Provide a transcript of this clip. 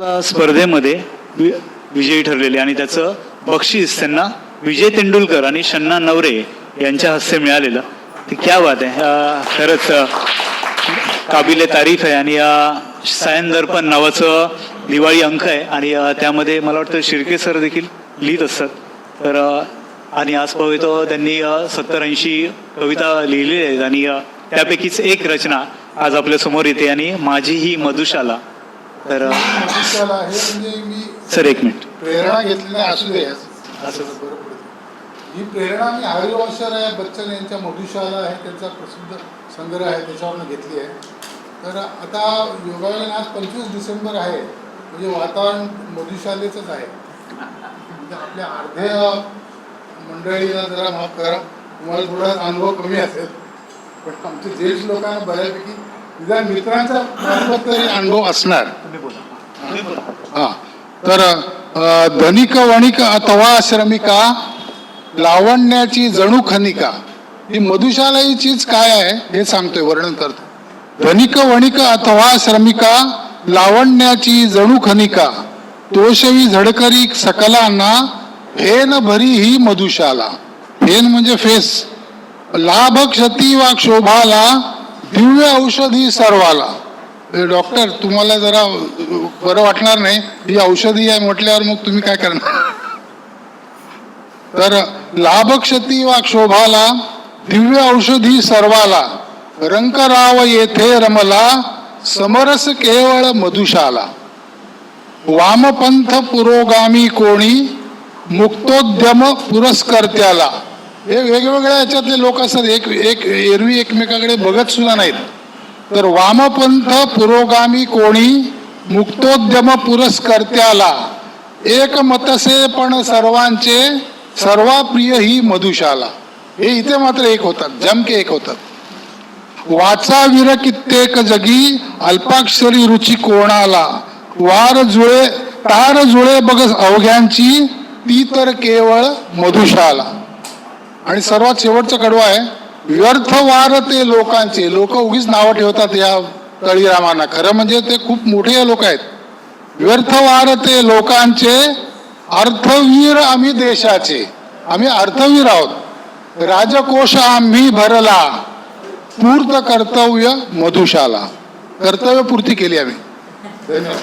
स्पर्धेमध्ये वि- विजयी ठरलेले आणि त्याचं बक्षीस त्यांना विजय तेंडुलकर आणि शन्ना नवरे यांच्या हस्ते मिळालेलं. ते क्या बात आहे. खरंच काबिले तारीफ आहे आणि अं, सायन दर्पण नावाचं दिवाळी अंक आहे आणि त्यामध्ये मला वाटतं शिर्के सर देखील लिहित असतात. तर आणि आज तो त्यांनी सत्तर ऐंशी कविता लिहिलेल्या आहेत आणि त्यापैकीच एक रचना आज आपल्यासमोर येते आणि माझी ही मधुशाला. तर मधुशाला म्हणजे मी सर एक मिनिट. प्रेरणा घेतली असू दे ही प्रेरणा मी हरिवंशराय बच्चन यांच्या मधुशाला आहे त्यांचा प्रसिद्ध संग्रह आहे त्याच्यावरनं घेतली आहे. तर आता योगायोगाने आज पंचवीस डिसेंबर आहे. म्हणजे वातावरण मधुशालेचंच आहे. म्हणजे आपल्या अर्ध्या मंडळीला जरा माफ करा. तुम्हाला थोडा अनुभव कमी असेल. पण आमच्या ज्येष्ठ लोकांना बऱ्यापैकी निदान मित्रांचा मार्फत तरी अनुभव असणार. हा. तर धनिक वणिक अथवा श्रमिका लावण्याची जणू खनिका ही मधुशाला चीज काय आहे हे सांगतोय वर्णन करतो. धनिक वणिक अथवा श्रमिका लावण्याची जणू खनिका तोषवी झडकरी सकलांना फेन भरी ही मधुशाला. फेन म्हणजे फेस. लाभ क्षती वा क्षोभाला दिव्य औषधी सर्वाला. डॉक्टर तुम्हाला जरा बरं वाटणार नाही. ही औषधी आहे म्हटल्यावर मग तुम्ही काय करणार? तर लाभ क्षती वा क्षोभाला दिव्य औषधी सर्वाला रंकराव येथे रमला समरस केवळ मधुशाला. वामपंथ पुरोगामी कोणी मुक्तोद्यम पुरस्कर्त्याला. वेगवेगळ्या याच्यातले लोक असतात. एक एक एरवी एकमेकाकडे बघत सुद्धा नाहीत. तर वामपंथ पुरोगामी कोणी मुक्तोद्यम पुरस्कर्त्याला एक मतसे पण सर्वांचे सर्वाप्रिय ही मधुशाला. हे इथे मात्र एक होतात. जमके एक होतात. वाचा वीर कित्येक जगी अल्पाक्षरी रुची कोणाला? वार जुळे तार जुळे बघ अवघ्यांची ती तर केवळ मधुशाला. आणि सर्वात शेवटचं कडवं आहे व्यर्थ वार ते लोकांचे. लोक उगीच नावं ठेवतात या तळीरामांना खरं म्हणजे ते खूप मोठे लोक आहेत. व्यर्थ वार ते लोकांचे अर्थवीर आम्ही देशाचे. आम्ही अर्थवीर आहोत. राजकोश आम्ही भरला. पूर्त कर्तव्य मधुशाला. कर्तव्य पूर्ती केली आम्ही. धन्यवाद.